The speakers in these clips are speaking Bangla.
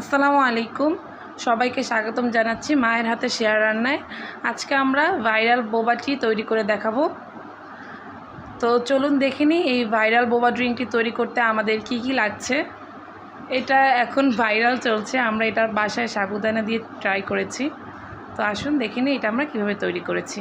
আসসালামু আলাইকুম। সবাইকে স্বাগতম জানাচ্ছি মায়ের হাতে শেয়ার রান্নায়। আজকে আমরা ভাইরাল বোবাটি তৈরি করে দেখাবো। তো চলুন দেখে নিই এই ভাইরাল বোবা ড্রিঙ্কটি তৈরি করতে আমাদের কি কি লাগছে। এটা এখন ভাইরাল চলছে, আমরা এটা বাসায় সাবুদানা দিয়ে ট্রাই করেছি। তো আসুন দেখে এটা আমরা কীভাবে তৈরি করেছি।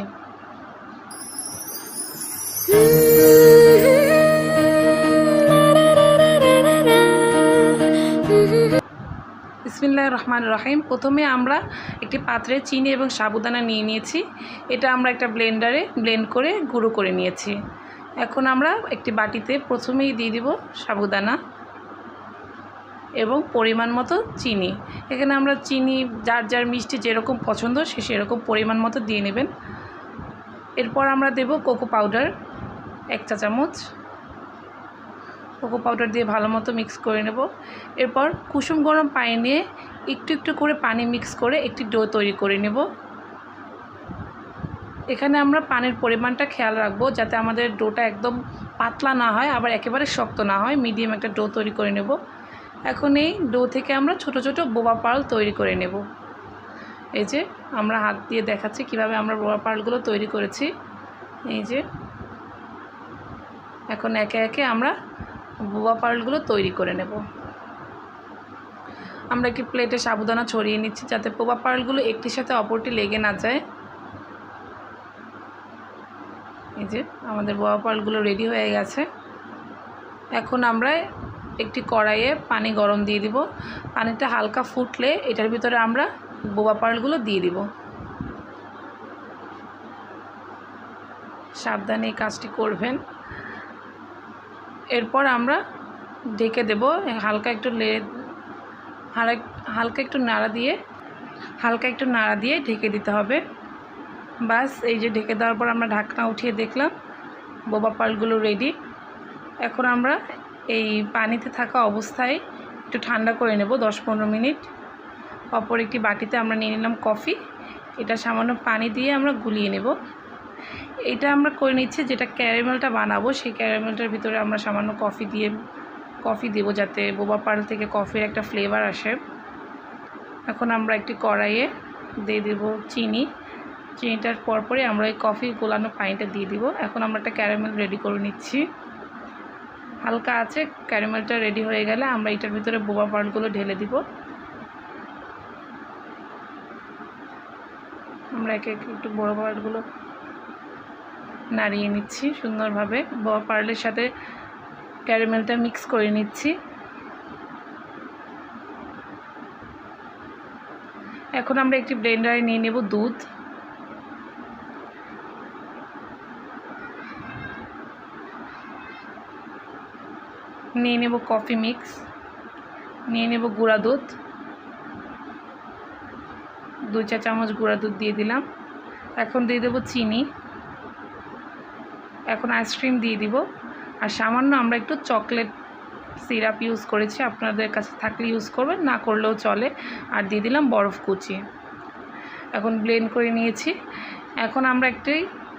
বিসমিল্লাহ রহমান রহিম। প্রথমে আমরা একটি পাত্রে চিনি এবং সাবুদানা নিয়ে নিয়েছি। এটা আমরা একটা ব্লেন্ডারে ব্লেন্ড করে গুঁড়ো করে নিয়েছি। এখন আমরা একটি বাটিতে প্রথমেই দিয়ে দিব সাবুদানা এবং পরিমাণ মতো চিনি। এখানে আমরা চিনি, যার যার মিষ্টি যেরকম পছন্দ সে সেরকম পরিমাণ মতো দিয়ে নেবেন। এরপর আমরা দেব কোকো পাউডার, এক চা চামচ কোকো পাউডার দিয়ে ভালো মতো মিক্স করে নেব। এরপর কুসুম গরম পানি নিয়ে একটু একটু করে পানি মিক্স করে একটি ডো তৈরি করে নেব। এখানে আমরা পানির পরিমাণটা খেয়াল রাখব যাতে আমাদের ডোটা একদম পাতলা না হয়, আবার একেবারে শক্ত না হয়। মিডিয়াম একটা ডো তৈরি করে নেব। এখন এই ডো থেকে আমরা ছোট ছোট বোবা পাল তৈরি করে নেব। এই যে আমরা হাত দিয়ে দেখাচ্ছি কীভাবে আমরা বোবা পালগুলো তৈরি করেছি। এই যে এখন একে একে আমরা বোবা পালগুলো তৈরি করে নেব। আমরা একটি প্লেটে সাবুদানা ছড়িয়ে নিচ্ছি যাতে বোবা পালগুলো একটির সাথে অপরটি লেগে না যায়? এই যে, আমাদের বোবা পালগুলো রেডি হয়ে গেছে। এখন আমরা একটি কড়াইয়ে পানি গরম দিয়ে দিব। পানিটা হালকা ফুটলে এটার ভিতরে আমরা বোবা পালগুলো দিয়ে দিব। সাবধানে এই কাজটি করবেন। এরপর আমরা ঢেকে দেব হালকা একটু লে, হালকা একটু নাড়া দিয়ে, হালকা একটু নাড়া দিয়ে ঢেকে দিতে হবে। বাস, এই যে ঢেকে দেওয়ার পর আমরা ঢাকনা উঠিয়ে দেখলাম, বোবা পালগুলো রেডি এখন আমরা এই পানিতে থাকা অবস্থায় একটু ঠান্ডা করে নেব, দশ পনেরো মিনিট। অপর একটি বাটিতে আমরা নিয়ে নিলাম কফি। এটা সামান্য পানি দিয়ে আমরা গুলিয়ে নেব। এটা আমরা করে নিচ্ছি, যেটা ক্যারামেলটা বানাবো, সেই ক্যারামেলটার ভিতরে আমরা সামান্য কফি দিয়ে, কফি দেব যাতে বোবা পাল থেকে কফির একটা ফ্লেভার আসে। এখন আমরা একটি কড়াইয়ে দিয়ে দেব চিনি। চিনিটার পরপরই আমরা এই কফি গোলানো পানিটা দিয়ে দিব। এখন আমরা একটা ক্যারামেল রেডি করে নিচ্ছি। হালকা আছে, ক্যারামেলটা রেডি হয়ে গেলে আমরা এটার ভিতরে বোবা পালগুলো ঢেলে দিব। আমরা একে একে একটু বড়ো পালগুলো নাড়িয়ে নিচ্ছি সুন্দরভাবে। পার্লের সাথে ক্যারামেলটা মিক্স করে নিচ্ছি। এখন আমরা একটি ব্লেন্ডারে নিয়ে নেব দুধ। নিয়ে নেব কফি মিক্স। নিয়ে নেব গুঁড়া দুধ। দু চা চামচ গুঁড়া দুধ দিয়ে দিলাম। এখন দিয়ে দেবো চিনি। এখন আইসক্রিম দিয়ে দিব। আর সামান্য আমরা একটু চকলেট সিরাপ ইউজ করেছি, আপনাদের কাছে থাকলে ইউজ করবেন, না করলেও চলে। আর দিয়ে দিলাম বরফ কুচি। এখন ব্লেন্ড করে নিয়েছি। এখন আমরা একটি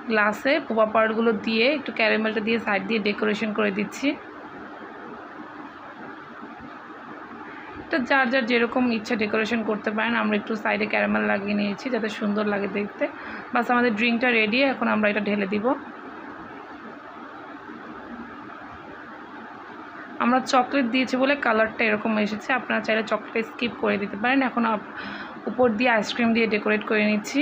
গ্লাসে পোপা পাউডারগুলো দিয়ে একটু ক্যারামেলটা দিয়ে সাইড দিয়ে ডেকোরেশন করে দিচ্ছি। এটা যার যার যেরকম ইচ্ছা ডেকোরেশন করতে পারেন, আমরা একটু সাইডে ক্যারামেল লাগিয়ে নিয়েছি যাতে সুন্দর লাগে দেখতে। বাস আমাদের ড্রিঙ্কটা রেডি, এখন আমরা এটা ঢেলে দিব। আমরা চকলেট দিয়েছি বলে কালারটা এরকম এসেছে। আপনারা চাইলে চকলেট স্কিপ করে দিতে পারেন। এখন উপর দিয়ে আইসক্রিম দিয়ে ডেকোরেট করে নিচ্ছি।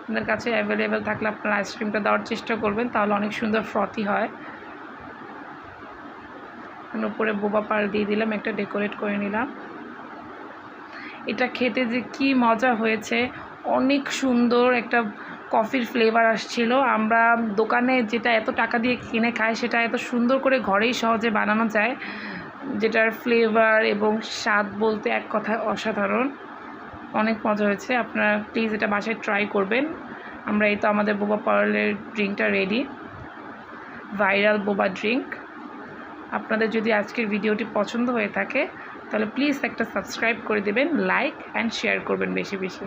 আপনাদের কাছে অ্যাভেলেবেল থাকলে আপনারা আইসক্রিমটা দেওয়ার চেষ্টা করবেন, তাহলে অনেক সুন্দর ফ্রথি হয়। উপরে বোবা পাল দিয়ে দিলাম, একটা ডেকোরেট করে নিলাম। এটা খেতে যে কি মজা হয়েছে। অনেক সুন্দর একটা কফির ফ্লেভার আসছিল। আমরা দোকানে যেটা এত টাকা দিয়ে কিনে খাই, সেটা এত সুন্দর করে ঘরেই সহজে বানানো যায়, যেটার ফ্লেভার এবং স্বাদ বলতে এক কথায় অসাধারণ। অনেক মজা হয়েছে। আপনারা প্লিজ এটা বাসায় ট্রাই করবেন। আমরা এই তো আমাদের বোবা পার্লের ড্রিঙ্কটা রেডি ভাইরাল বোবা ড্রিঙ্ক আপনাদের যদি আজকের ভিডিওটি পছন্দ হয়ে থাকে, তাহলে প্লিজ একটা সাবস্ক্রাইব করে দেবেন লাইক অ্যান্ড শেয়ার করবেন বেশি বেশি।